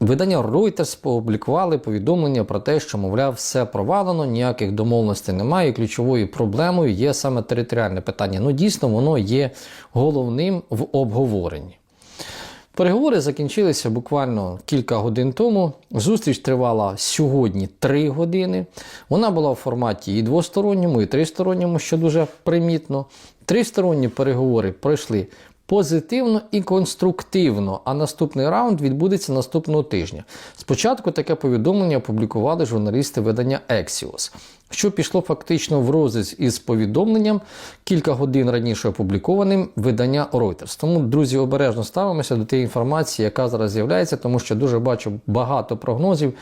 Видання Reuters опублікували повідомлення про те, що, мовляв, все провалено, ніяких домовленостей немає. Ключовою проблемою є саме територіальне питання. Ну, дійсно, воно є головним в обговоренні. Переговори закінчилися буквально кілька годин тому. Зустріч тривала сьогодні три години. Вона була в форматі і двосторонньому, і тристоронньому, що дуже примітно. Тристоронні переговори пройшли позитивно і конструктивно, а наступний раунд відбудеться наступного тижня. Спочатку таке повідомлення опублікували журналісти видання Axios, що пішло фактично в розріз із повідомленням кілька годин раніше опублікованим видання Reuters. Тому, друзі, обережно ставимося до тієї інформації, яка зараз з'являється, тому що дуже бачу багато прогнозів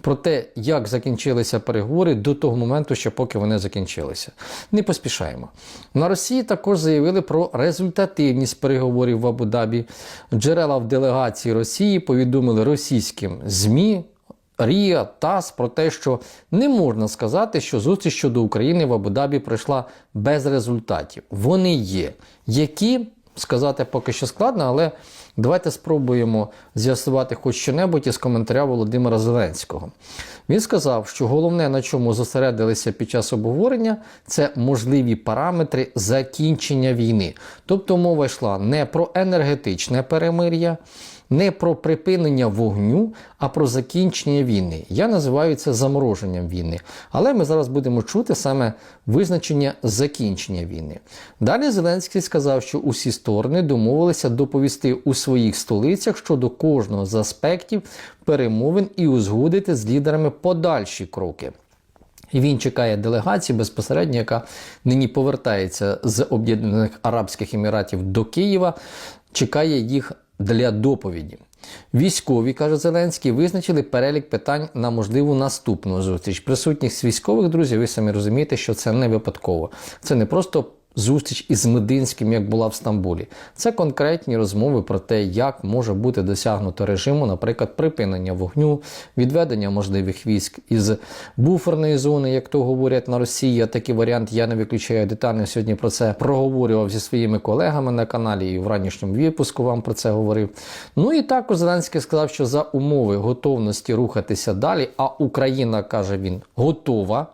про те, як закінчилися переговори до того моменту, ще поки вони закінчилися. Не поспішаємо. На Росії також заявили про результативність переговорів в Абу-Дабі. Джерела в делегації Росії повідомили російським ЗМІ. Рія ТАСС про те, що не можна сказати, що зустріч щодо України в Абу-Дабі пройшла без результатів. Вони є. Які сказати поки що складно, але давайте спробуємо з'ясувати хоч що-небудь із коментаря Володимира Зеленського. Він сказав, що головне, на чому зосередилися під час обговорення, це можливі параметри закінчення війни. Тобто мова йшла не про енергетичне перемир'я не про припинення вогню, а про закінчення війни. Я називаю це замороженням війни. Але ми зараз будемо чути саме визначення закінчення війни. Далі Зеленський сказав, що усі сторони домовилися доповісти у своїх столицях щодо кожного з аспектів перемовин і узгодити з лідерами подальші кроки. І він чекає делегації безпосередньо, яка нині повертається з Об'єднаних Арабських Еміратів до Києва, чекає їх для доповіді. Військові, каже Зеленський, визначили перелік питань на можливу наступну зустріч. Присутність військових друзів, ви самі розумієте, що це не випадково. Це не просто зустріч із Мединським, як була в Стамбулі. Це конкретні розмови про те, як може бути досягнуто режиму, наприклад, припинення вогню, відведення можливих військ із буферної зони, як то говорять на Росії. Такий варіант я не виключаю детально. Сьогодні про це проговорював зі своїми колегами на каналі і в ранішньому випуску вам про це говорив. Ну і також Зеленський сказав, що за умови готовності рухатися далі, а Україна каже він готова.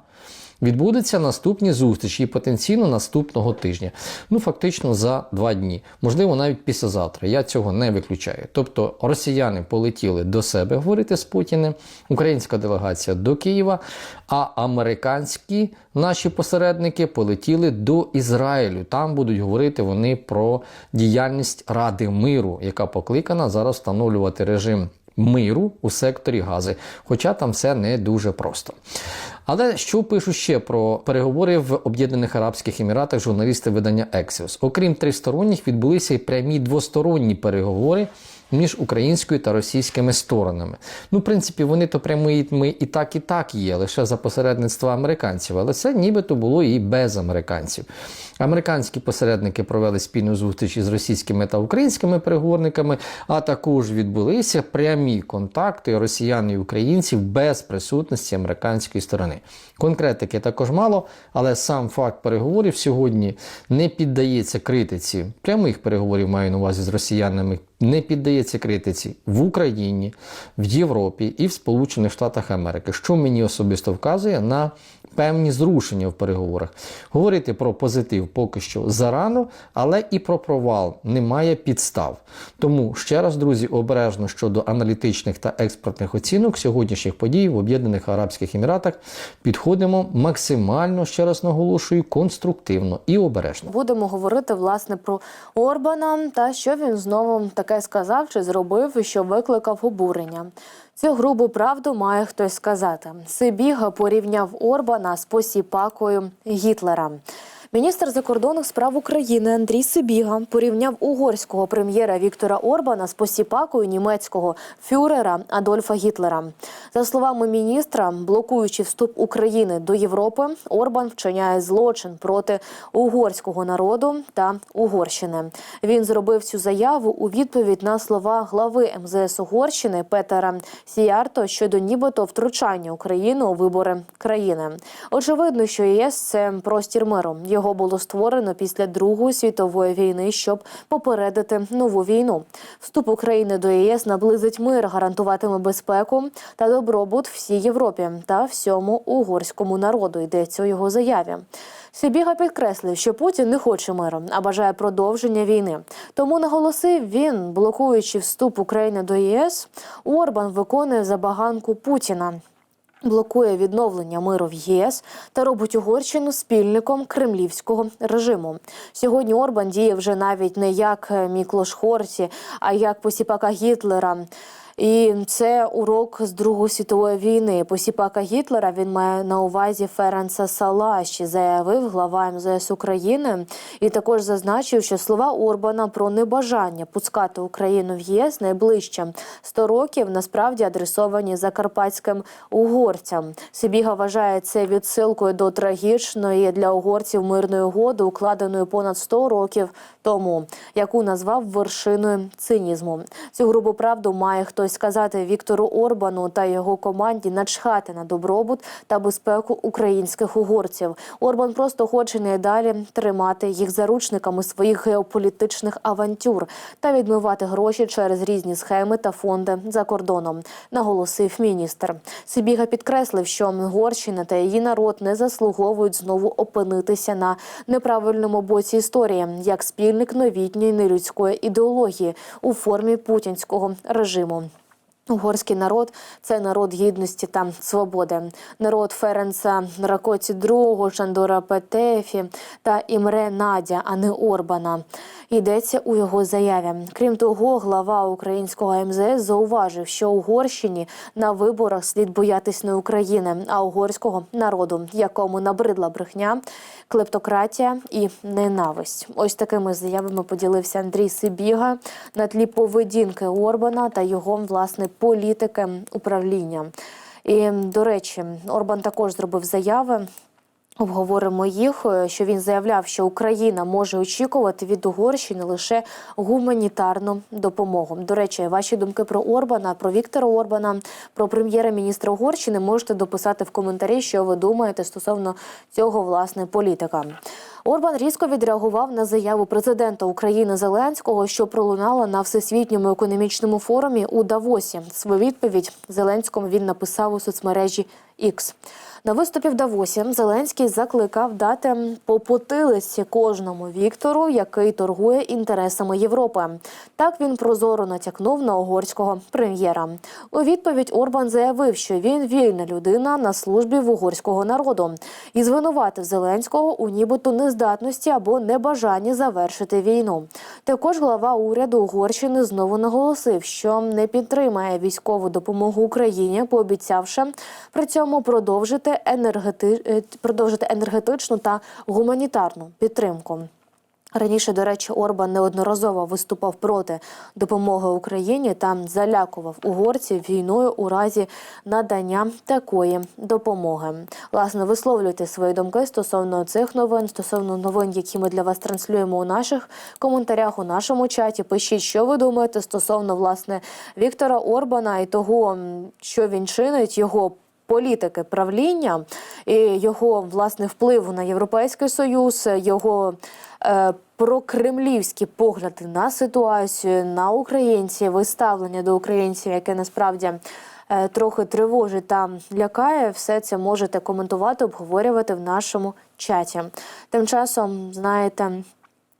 Відбудеться наступні зустрічі і потенційно наступного тижня. Ну, фактично за два дні. Можливо, навіть післязавтра. Я цього не виключаю. Тобто росіяни полетіли до себе говорити з Путіним, українська делегація до Києва, а американські наші посередники полетіли до Ізраїлю. Там будуть говорити вони про діяльність Ради миру, яка покликана зараз встановлювати режим. Миру у секторі Гази, хоча там все не дуже просто. Але що пишу ще про переговори в Об'єднаних Арабських Еміратах журналісти видання Ексіос? Окрім тристоронніх, відбулися й прямі двосторонні переговори між українською та російськими сторонами. Ну, в принципі, вони то прямими і так, і так є, лише за посередництва американців, але це нібито було і без американців. Американські посередники провели спільну зустріч із російськими та українськими переговорниками, а також відбулися прямі контакти росіян і українців без присутності американської сторони. Конкретики також мало, але сам факт переговорів сьогодні не піддається критиці. Прямих переговорів маю на увазі з росіянами. Не піддається критиці в Україні, в Європі і в Сполучених Штатах Америки, що мені особисто вказує на певні зрушення в переговорах. Говорити про позитив поки що зарано, але і про провал немає підстав. Тому ще раз, друзі, обережно щодо аналітичних та експертних оцінок сьогоднішніх подій в Об'єднаних Арабських Еміратах підходимо максимально, ще раз наголошую, конструктивно і обережно. Будемо говорити власне про Орбана та що він знову таке сказав чи зробив, що викликав обурення. Цю грубу правду має хтось сказати. Сибіга порівняв Орбана з посіпакою Гітлера. Міністр закордонних справ України Андрій Сибіга порівняв угорського прем'єра Віктора Орбана з посіпакою німецького фюрера Адольфа Гітлера. За словами міністра, блокуючи вступ України до Європи, Орбан вчиняє злочин проти угорського народу та Угорщини. Він зробив цю заяву у відповідь на слова глави МЗС Угорщини Петера Сіярто щодо нібито втручання України у вибори країни. Очевидно, що ЄС це простір миру. Його Його було створено після Другої світової війни, щоб попередити нову війну. Вступ України до ЄС наблизить мир, гарантуватиме безпеку та добробут всій Європі та всьому угорському народу. Йдеться у його заяві. Сибіга підкреслив, що Путін не хоче миру, а бажає продовження війни. Тому наголосив він, блокуючи вступ України до ЄС, Орбан виконує забаганку Путіна. Блокує відновлення миру в ЄС та робить Угорщину спільником кремлівського режиму. Сьогодні Орбан діє вже навіть не як Міклош Хорсі, а як посіпака Гітлера. І це урок з Другої світової війни. Посіпака Гітлера він має на увазі Ференца Салаші, заявив глава МЗС України, і також зазначив, що слова Орбана про небажання пускати Україну в ЄС найближче 100 років насправді адресовані закарпатським угорцям. Сибіга вважає це відсилкою до трагічної для угорців мирної угоди, укладеної понад 100 років тому, яку назвав вершиною цинізму. Цю грубу правду має хтось сказати Віктору Орбану та його команді начхати на добробут та безпеку українських угорців. Орбан просто хоче надалі тримати їх заручниками своїх геополітичних авантюр та відмивати гроші через різні схеми та фонди за кордоном, наголосив міністр. Сибіга підкреслив, що Угорщина та її народ не заслуговують знову опинитися на неправильному боці історії як спільник новітньої нелюдської ідеології у формі путінського режиму. Угорський народ це народ гідності та свободи. Народ Ференца Ракоці II, Шандора Петефі та Імре Надя, а не Орбана. Йдеться у його заяві. Крім того, глава українського МЗС зауважив, що Угорщині на виборах слід боятись не України, а угорського народу, якому набридла брехня, клептократія і ненависть. Ось такими заявами поділився Андрій Сибіга на тлі поведінки Орбана та його власне політики управління. І до речі, Орбан також зробив заяви. Обговоримо їх, е, що він заявляв, що Україна може очікувати від Угорщини лише гуманітарну допомогу. До речі, ваші думки про Орбана, про Віктора Орбана, про прем'єра-міністра Угорщини можете дописати в коментарі, що ви думаєте стосовно цього власне політика. Орбан різко відреагував на заяву президента України Зеленського, що пролунала на всесвітньому економічному форумі у Давосі. Свою відповідь Зеленському він написав у соцмережі X. На виступі в Давосі Зеленський закликав дати по потилиці кожному Віктору, який торгує інтересами Європи. Так він прозоро натякнув на угорського прем'єра. У відповідь Орбан заявив, що він вільна людина на службі в угорського народу і звинуватив Зеленського у нібито нездатності або небажанні завершити війну. Також глава уряду Угорщини знову наголосив, що не підтримає військову допомогу Україні, пообіцявши при цьому продовжити енергети... е, продовжити енергетичну та гуманітарну підтримку. Раніше, до речі, Орбан неодноразово виступав проти допомоги Україні та залякував угорців війною у разі надання такої допомоги. Власне, висловлюйте свої думки стосовно цих новин, стосовно новин, які ми для вас транслюємо у наших коментарях, у нашому чаті. Пишіть, що ви думаєте стосовно власне Віктора Орбана і того, що він чинить, його політики правління і його власне впливу на європейський союз, його е, прокремлівські погляди на ситуацію, на українців, виставлення до українців, яке насправді. е, Трохи тривожить та лякає, все це можете коментувати, обговорювати в нашому чаті. Тим часом, знаєте,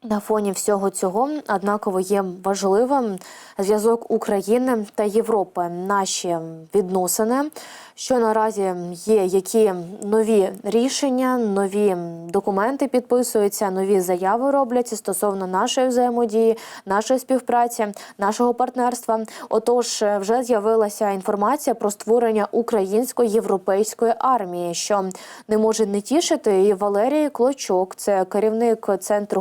на фоні всього цього однаково є важливим зв'язок України та Європи, наші відносини. Що наразі є, які нові рішення, нові документи підписуються, нові заяви робляться стосовно нашої взаємодії, нашої співпраці, нашого партнерства. Отож, вже з'явилася інформація про створення української європейської армії, що не може не тішити. І Валерій Клочок, це керівник центру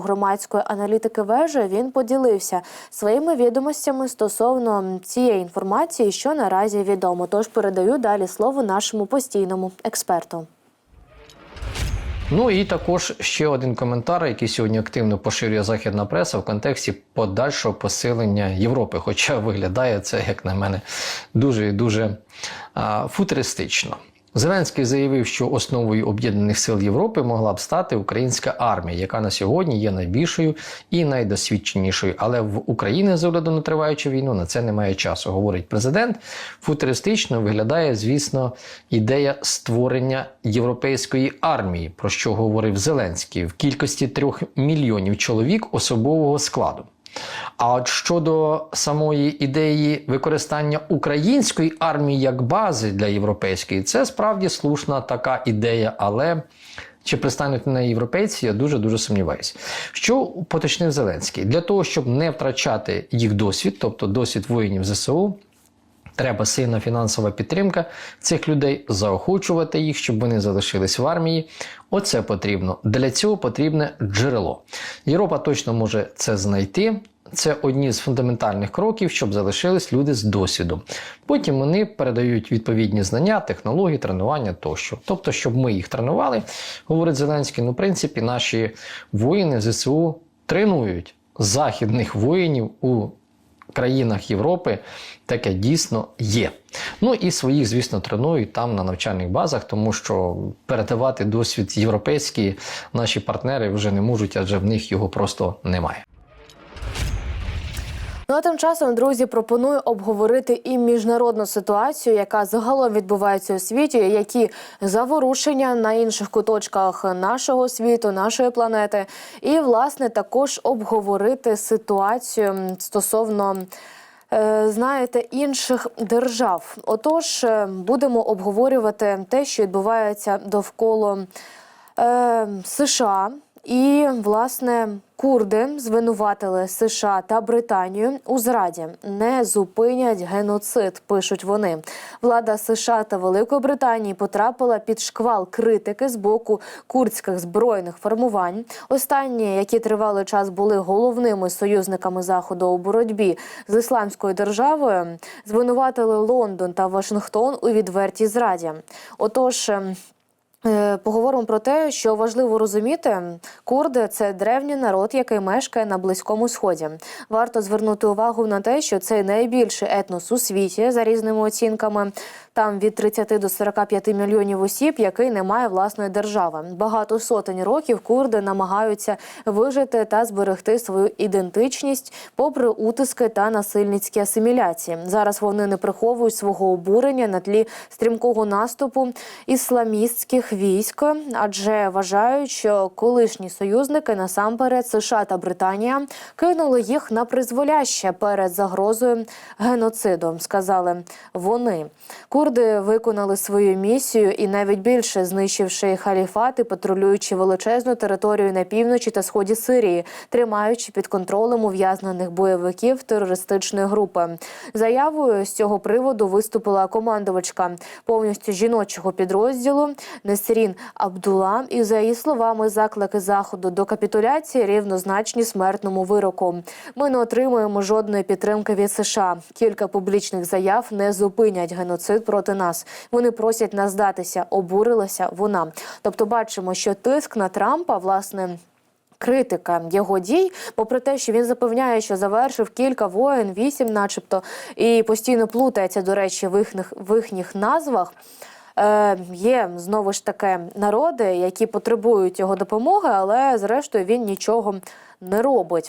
громадської аналітики вежі. Він поділився своїми відомостями стосовно цієї інформації, що наразі відомо. Тож передаю далі слово нашому постійному експерту. Ну і також ще один коментар, який сьогодні активно поширює західна преса в контексті подальшого посилення Європи. Хоча виглядає це, як на мене, дуже і дуже футуристично. Зеленський заявив, що основою об'єднаних сил Європи могла б стати українська армія, яка на сьогодні є найбільшою і найдосвідченішою. Але в Україні з огляду на триваючу війну на це немає часу, говорить президент. Футуристично виглядає, звісно, ідея створення європейської армії, про що говорив Зеленський, в кількості трьох мільйонів чоловік особового складу. А от щодо самої ідеї використання української армії як бази для європейської, це справді слушна така ідея, але чи пристануть на європейці, я дуже дуже сумніваюся. Що поточнив Зеленський? Для того, щоб не втрачати їх досвід, тобто досвід воїнів ЗСУ. Треба сильна фінансова підтримка цих людей, заохочувати їх, щоб вони залишились в армії. Оце потрібно. Для цього потрібне джерело. Європа точно може це знайти. Це одні з фундаментальних кроків, щоб залишились люди з досвідом. Потім вони передають відповідні знання, технології, тренування тощо. Тобто, щоб ми їх тренували, говорить Зеленський. Ну, в принципі, наші воїни ЗСУ тренують західних воїнів у країнах Європи таке дійсно є. Ну і своїх, звісно, тренують там на навчальних базах, тому що передавати досвід європейський наші партнери вже не можуть, адже в них його просто немає. Ну а тим часом, друзі, пропоную обговорити і міжнародну ситуацію, яка загалом відбувається у світі, які заворушення на інших куточках нашого світу, нашої планети, і власне також обговорити ситуацію стосовно. е, Знаєте, інших держав. Отож, е, будемо обговорювати те, що відбувається довкола е, США. І, власне, курди звинуватили США та Британію у зраді. Не зупинять геноцид, пишуть вони. Влада США та Великої Британії потрапила під шквал критики з боку курдських збройних формувань. Останні, які тривалий час були головними союзниками заходу у боротьбі з ісламською державою, звинуватили Лондон та Вашингтон у відвертій зраді. Отож. Е, Поговоримо про те, що важливо розуміти, курди це древній народ, який мешкає на близькому сході. Варто звернути увагу на те, що це найбільший етнос у світі за різними оцінками. Там від 30 до 45 мільйонів осіб, який не має власної держави. Багато сотень років курди намагаються вижити та зберегти свою ідентичність, попри утиски та насильницькі асиміляції. Зараз вони не приховують свого обурення на тлі стрімкого наступу ісламістських військ, адже вважають, що колишні союзники насамперед США та Британія кинули їх на призволяще перед загрозою геноциду. Сказали вони. Курди виконали свою місію і навіть більше знищивши халіфат і патрулюючи величезну територію на півночі та сході Сирії, тримаючи під контролем ув'язнених бойовиків терористичної групи. Заявою з цього приводу виступила командувачка повністю жіночого підрозділу Несрін Абдула. І за її словами, заклики заходу до капітуляції рівнозначні смертному вироку. Ми не отримуємо жодної підтримки від США. Кілька публічних заяв не зупинять геноцид проти нас. Вони просять нас здатися. Обурилася вона. Тобто, бачимо, що тиск на Трампа власне. Критика його дій, попри те, що він запевняє, що завершив кілька воєн, вісім, начебто, і постійно плутається, до речі, в їхніх, в їхніх назвах. Е, є знову ж таки народи, які потребують його допомоги, але зрештою він нічого не робить.